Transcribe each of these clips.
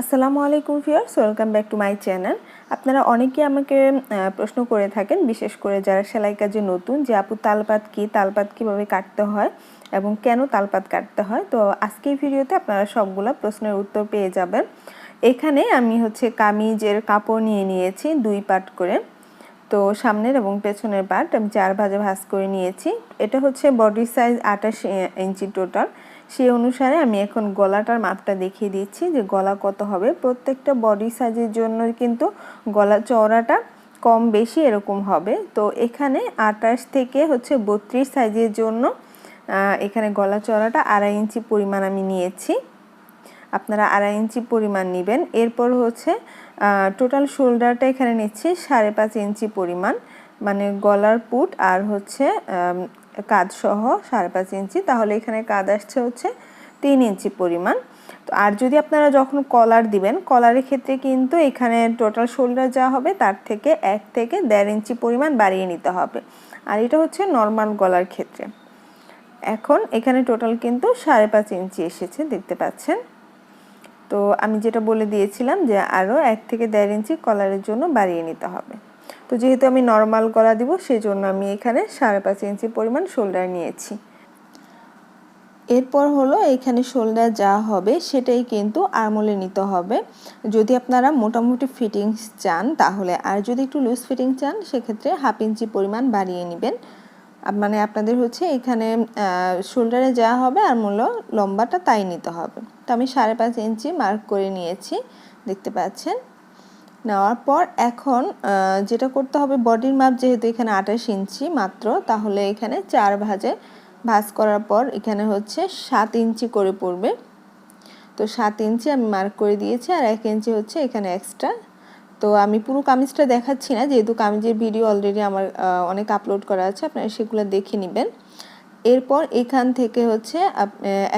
আসসালামু আলাইকুম fierce welcome back to my channel. আপনারা অনেকেই আমাকে প্রশ্ন করে থাকেন, বিশেষ করে যারা সেলাই কাজে নতুন, যে আপু তালপাত কী, তালপাত কীভাবে কাটতে হয় এবং কেন তালপাত কাটতে হয়? তো আজকের ভিডিওতে আপনারা সবগুলা প্রশ্নের উত্তর পেয়ে যাবেন। এখানে আমি হচ্ছে কামিজের কাপড় নিয়ে নিয়েছি দুই পাট করে। তো সামনের এবং পেছনের পার্ট আমি চার ভাজে ভাজ করে নিয়েছি। এটা হচ্ছে বডি সাইজ আঠাশ ইঞ্চি টোটাল। সেই অনুসারে আমি এখন গলাটার মাপটা দেখিয়ে দিচ্ছি যে গলা কত হবে। প্রত্যেকটা বডি সাইজের জন্য কিন্তু গলা চওড়াটা কম বেশি এরকম হবে। তো এখানে আঠাশ থেকে হচ্ছে বত্রিশ সাইজের জন্য এখানে গলা চওড়াটা আড়াই ইঞ্চি পরিমাণ আমি নিয়েছি। আপনারা আড়াই ইঞ্চি পরিমাণ নেবেন। এরপর হচ্ছে টোটাল শোল্ডারটা এখানে নিচ্ছি সাড়ে পাঁচ ইঞ্চি পরিমাণ। মানে গলার পুট আর হচ্ছে আম, সহ সাড়ে পাঁচ ইঞ্চি তাহলে এখানে কাঁধ আসছে হচ্ছে তিন ইঞ্চি পরিমাণ। তো আর যদি আপনারা যখন কলার দিবেন কলারের ক্ষেত্রে কিন্তু এখানে টোটাল শোল্ডার যা হবে তার থেকে এক থেকে দেড় ইঞ্চি পরিমাণ বাড়িয়ে নিতে হবে। আর এটা হচ্ছে নর্মাল গলার ক্ষেত্রে। এখন এখানে টোটাল কিন্তু সাড়ে পাঁচ ইঞ্চি এসেছে দেখতে পাচ্ছেন? তো আমি যেটা বলে দিয়েছিলাম যে আরও এক থেকে দেড় ইঞ্চি কলারের জন্য বাড়িয়ে নিতে হবে। তো যেহেতু আমি নর্মাল গলা দিব সেই জন্য আমি এখানে সাড়ে পাঁচ ইঞ্চি পরিমাণ শোল্ডার নিয়েছি। এরপর হলো এখানে শোল্ডার যা হবে, সেটাই কিন্তু আরমোলে নিতে হবে। যদি আপনারা মোটামুটি ফিটিংস চান, তাহলে আর যদি একটু লুজ ফিটিং চান, সেক্ষেত্রে হাফ ইঞ্চি পরিমাণ বাড়িয়ে নেবেন। মানে আপনাদের হচ্ছে এখানে শোল্ডারে যা হবে, আর মূল্য লম্বাটা তাই নিতে হবে। তো আমি সাড়ে পাঁচ ইঞ্চি মার্ক করে নিয়েছি, দেখতে পাচ্ছেন? নেওয়ার পর এখন যেটা করতে হবে বডির মাপ যেহেতু এখানে আঠাশ ইঞ্চি মাত্র, তাহলে এখানে চার ভাজে ভাজ করার পর এখানে হচ্ছে সাত ইঞ্চি করে পড়বে। তো সাত ইঞ্চি আমি মার্ক করে দিয়েছি, আর এক ইঞ্চি হচ্ছে এখানে এক্সট্রা তো আমি পুরো কামিজটা দেখাচ্ছি না, যেহেতু কামিজের ভিডিও অলরেডি আমার অনেক আপলোড করা আছে, আপনারা সেগুলো দেখে নেবেন। এরপর এখান থেকে হচ্ছে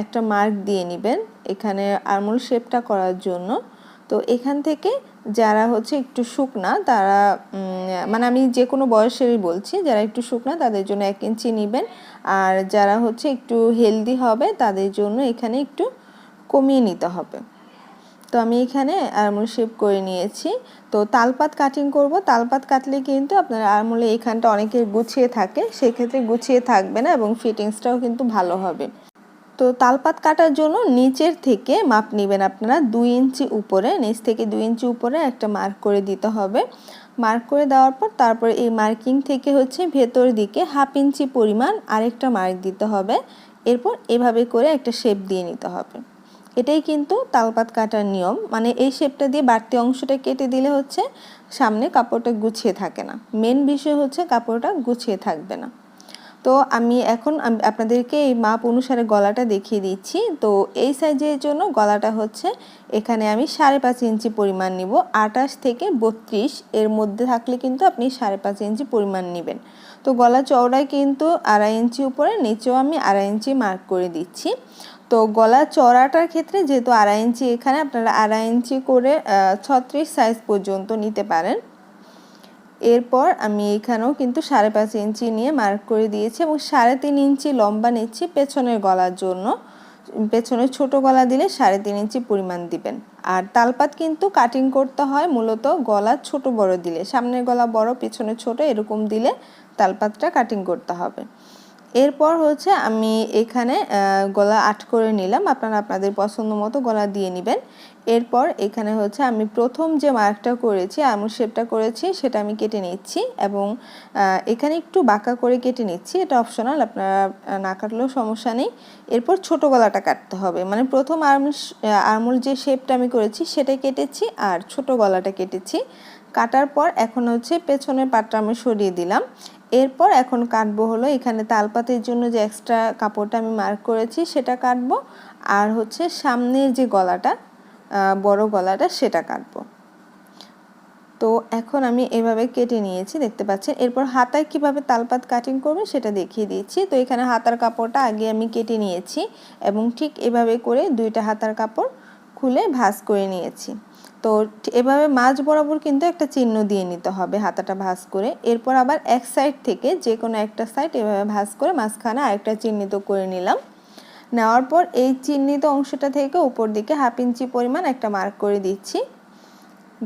একটা মার্ক দিয়ে নেবেন, এখানে আরমোল শেপটা করার জন্য। তো এখান থেকে যারা হচ্ছে একটু শুকনা, তারা মানে আমি যে কোনো বয়সেরই বলছি, যারা একটু শুকনা তাদের জন্য এক ইঞ্চি নেবেন। আর যারা হচ্ছে একটু হেলদি হবে তাদের জন্য এখানে একটু কমিয়ে নিতে হবে। তো আমি এখানে আরমোল শেপ করে নিয়েছি। তো তালপাত কাটিং করব। তালপাত কাটলে কিন্তু আপনার আরমোলে এখানটা অনেকের গুছিয়ে থাকে, সেক্ষেত্রে গুছিয়ে থাকবে না এবং ফিটিংসটাও কিন্তু ভালো হবে। তো তালপাত কাটার জন্য নিচের থেকে মাপ নেবেন আপনারা দুই ইঞ্চি উপরে, নিচ থেকে দুই ইঞ্চি উপরে একটা মার্ক করে দিতে হবে। মার্ক করে দেওয়ার পর তারপরে এই মার্কিং থেকে হচ্ছে ভেতর দিকে হাফ ইঞ্চি পরিমাণ আরেকটা মার্ক দিতে হবে। এরপর এভাবে করে একটা শেপ দিয়ে নিতে হবে। এটাই কিন্তু তালপাত কাটার নিয়ম। মানে এই শেপটা দিয়ে বাড়তি অংশটা কেটে দিলে হচ্ছে সামনে কাপড়টা গুছিয়ে থাকে না। মেন বিষয় হচ্ছে কাপড়টা গুছিয়ে থাকবে না। তো আমি এখন আপনাদেরকে এই মাপ অনুসারে গলাটা দেখিয়ে দিচ্ছি। তো এই সাইজের জন্য গলাটা হচ্ছে এখানে আমি সাড়ে পাঁচ ইঞ্চি পরিমাণ নিব। আটাশ থেকে বত্রিশ এর মধ্যে থাকলে কিন্তু আপনি সাড়ে পাঁচ ইঞ্চি পরিমাণ নেবেন। তো গলা চওড়ায় কিন্তু আড়াই ইঞ্চি উপরে, নিচেও আমি আড়াই ইঞ্চি মার্ক করে দিচ্ছি। তো গলা চড়াটার ক্ষেত্রে যেহেতু আড়াই ইঞ্চি এখানে, আপনারা আড়াই ইঞ্চি করে ছত্রিশ সাইজ পর্যন্ত নিতে পারেন। এরপর আমি এখানেও কিন্তু সাড়ে পাঁচ ইঞ্চি নিয়ে মার্ক করে দিয়েছি এবং সাড়ে তিন ইঞ্চি লম্বা নিচ্ছি পেছনের গলার জন্য। পেছনের ছোট গলা দিলে সাড়ে তিন ইঞ্চি পরিমাণ দিবেন। আর তালপাত কিন্তু কাটিং করতে হয়, মূলত গলা ছোট বড় দিলে। সামনের গলা বড় পেছনে ছোট, এরকম দিলে তালপাতটা কাটিং করতে হবে। এরপর হচ্ছে আমি এখানে গলা আট করে নিলাম। আপনারা আপনাদের পছন্দ মতো গলা দিয়ে নেবেন। এরপর এখানে হচ্ছে আমি প্রথম যে মার্কটা করেছি আমুল শেপটা করেছি, সেটা আমি কেটে নিচ্ছি এবং এখানে একটু বাঁকা করে কেটে নিচ্ছি। এটা অপশনাল, আপনারা না কাটলেও সমস্যা নেই। এরপর ছোট গলাটা কাটতে হবে। মানে প্রথম আর্মুল আর্মুল যে শেপটা আমি করেছি সেটা কেটেছি আর ছোট গলাটা কেটেছি। কাটার পর এখন হচ্ছে পেছনের পাটটা আমি সরিয়ে দিলাম। এরপর এখন কাটবো হলো এখানে তালপাতের জন্য যে এক্সট্রা কাপড়টা আমি মার্ক করেছি সেটা কাটবো। আর হচ্ছে সামনের যে গলাটা বড় গলাটা সেটা কাটবো। তো এখন আমি এভাবে কেটে নিয়েছি, দেখতে পাচ্ছেন? এরপর হাতায় কীভাবে তালপাত কাটিং করবে সেটা দেখিয়ে দিয়েছি তো এখানে হাতার কাপড়টা আগে আমি কেটে নিয়েছি এবং ঠিক এভাবে করে দুইটা হাতার কাপড় খুলে ভাঁজ করে নিয়েছি। তো এভাবে মাঝ বরাবর কিন্তু একটা চিহ্ন দিয়ে নিতে হবে হাতাটা ভাঁজ করে। এরপর আবার এক সাইড থেকে যে কোনো একটা সাইড এভাবে ভাঁজ করে মাঝখানে আরেকটা চিহ্নিত করে নিলাম। নেওয়ার পর এই চিহ্নিত অংশটা থেকে উপর দিকে হাফ ইঞ্চি পরিমাণ একটা মার্ক করে দিচ্ছি।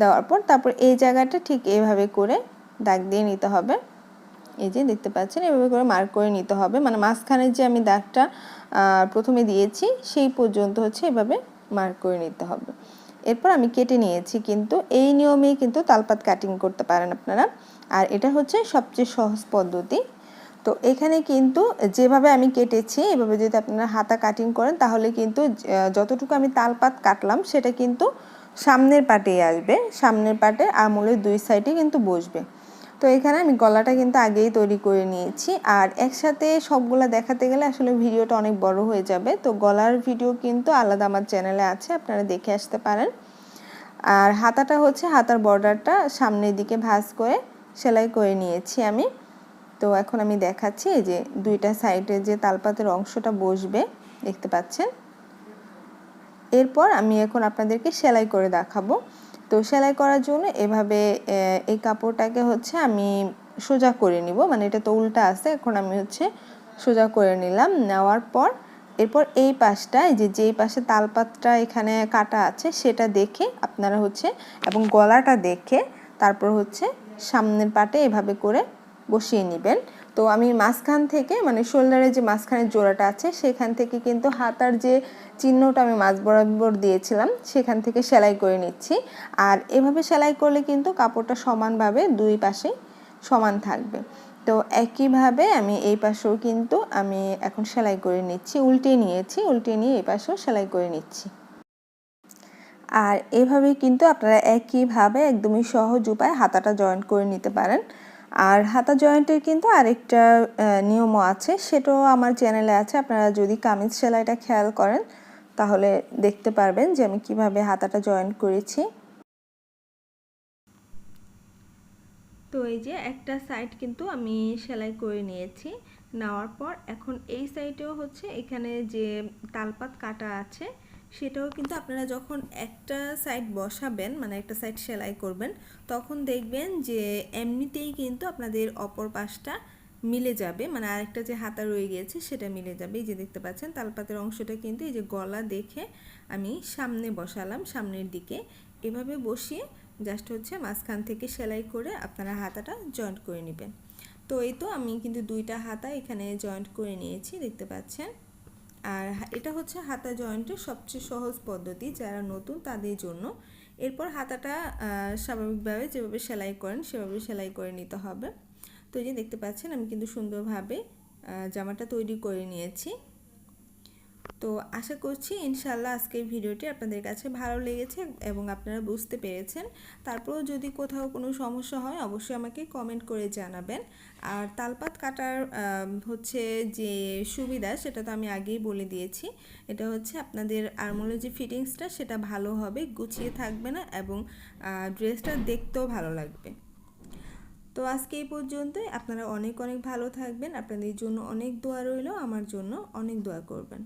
দেওয়ার পর তারপর এই জায়গাটা ঠিক এভাবে করে দাগ দিয়ে নিতে হবে। এই যে দেখতে পাচ্ছেন এভাবে করে মার্ক করে নিতে হবে। মানে মাঝখানে যে আমি দাগটা প্রথমে দিয়েছি, সেই পর্যন্ত হচ্ছে এভাবে মার্ক করে নিতে হবে। এরপর আমি কেটে নিয়েছি কিন্তু এই নিয়মেই কিন্তু তালপাত কাটিং করতে পারেন আপনারা। আর এটা হচ্ছে সবচেয়ে সহজ পদ্ধতি। তো এখানে কিন্তু যেভাবে আমি কেটেছি, এভাবে যদি আপনারা হাতা কাটিং করেন, তাহলে কিন্তু যতটুকু আমি তালপাত কাটলাম, সেটা কিন্তু সামনের পাটেই আসবে। সামনের পাটে আমলের দুই সাইডে কিন্তু বসবে। তো এখানে আমি গলাটা কিন্তু আগেই তৈরি করে নিয়েছি। আর একসাথে সবগুলো দেখাতে গেলে আসলে ভিডিওটা অনেক বড় হয়ে যাবে। তো গলার ভিডিও কিন্তু আলাদা আমার চ্যানেলে আছে, আপনারা দেখে আসতে পারেন। আর হাতাটা হচ্ছে হাতার বর্ডারটা সামনের দিকে ভাঁজ করে সেলাই করে নিয়েছি আমি। তো এখন আমি দেখাচ্ছি যে দুইটা সাইডে যে তালপাতের অংশটা বসবে, দেখতে পাচ্ছেন? এরপর আমি এখন আপনাদেরকে সেলাই করে দেখাবো। তো সেলাই করার জন্য এভাবে এই কাপড়টাকে হচ্ছে আমি সোজা করে নিব। মানে এটা তো উল্টা আছে, এখন আমি হচ্ছে সোজা করে নিলাম। নেওয়ার পর এরপর এই পাশটায় যে যেই পাশে তালপাতটা এখানে কাটা আছে, সেটা দেখে আপনারা হচ্ছে, এবং গলাটা দেখে তারপর হচ্ছে সামনের পাটে এভাবে করে বসিয়ে নেবেন। তো আমি মাঝখান থেকে মানে শোল্ডারের যে মাঝখানের জোড়াটা আছে, সেখান থেকে কিন্তু হাতার যে চিহ্নটা আমি মাছ বরাবর দিয়েছিলাম, সেখান থেকে সেলাই করে নিচ্ছি। আর এভাবে সেলাই করলে কিন্তু কাপড়টা সমানভাবে দুই পাশে সমান থাকবে। তো একইভাবে আমি এই পাশেও কিন্তু আমি এখন সেলাই করে নিচ্ছি, উল্টে নিয়েছি, উল্টে নিয়ে এই পাশেও সেলাই করে নিচ্ছি। আর এভাবে কিন্তু আপনারা একইভাবে একদমই সহজ উপায় হাতাটা জয়েন্ট করে নিতে পারেন। আর হাতা জয়েন্টের কিন্তু আরেকটা নিয়মও আছে, সেটাও আমার চ্যানেলে আছে, আপনারা যদি কামিজ সেলাইটা খেয়াল করেন, তাহলে দেখতে পারবেন যে আমি কীভাবে হাতাটা জয়েন্ট করেছি। তো এই যে একটা সাইড কিন্তু আমি সেলাই করে নিয়েছি, নেওয়ার পর এখন এই সাইডেও হচ্ছে এখানে যে তালপাত কাটা আছে সেটাও কিন্তু আপনারা যখন একটা সাইড বসাবেন মানে একটা সাইড সেলাই করবেন, তখন দেখবেন যে এমনিতেই কিন্তু আপনাদের অপর পাশটা মিলে যাবে মানে আরেকটা যে হাতা রয়ে গিয়েছে সেটা মিলে যাবে। এই যে দেখতে পাচ্ছেন, তালপাতের অংশটা কিন্তু এই যে গলা দেখে আমি সামনে বসালাম, সামনের দিকে। এভাবে বসিয়ে জাস্ট হচ্ছে মাঝখান থেকে সেলাই করে আপনারা হাতাটা জয়েন্ট করে নেবেন। তো এই তো আমি কিন্তু দুইটা হাতা এখানে জয়েন্ট করে নিয়েছি, দেখতে পাচ্ছেন। আর এটা হচ্ছে হাতা জয়েন্টের সবচেয়ে সহজ পদ্ধতি যারা নতুন তাদের জন্য। এরপর হাতাটা স্বাভাবিকভাবে যেভাবে সেলাই করেন সেভাবে সেলাই করে নিতে হবে। তো এই যে দেখতে পাচ্ছেন, আমি কিন্তু সুন্দরভাবে জামাটা তৈরি করে নিয়েছি। তো আশা করছি ইনশাল্লাহ আজকের ভিডিওটি আপনাদের কাছে ভালো লেগেছে এবং আপনারা বুঝতে পেরেছেন। তারপরেও যদি কোথাও কোনো সমস্যা হয়, অবশ্যই আমাকে কমেন্ট করে জানাবেন। আর তালপাত কাটার হচ্ছে যে সুবিধা, সেটা তো আমি আগেই বলে দিয়েছি। এটা হচ্ছে আপনাদের আরমোলের যে ফিটিংসটা সেটা ভালো হবে, গুছিয়ে থাকবে না এবং ড্রেসটা দেখতেও ভালো লাগবে। তো আজকে এই পর্যন্তই। আপনারা অনেক অনেক ভালো থাকবেন। আপনাদের জন্য অনেক দোয়া রইল। আমার জন্য অনেক দোয়া করবেন।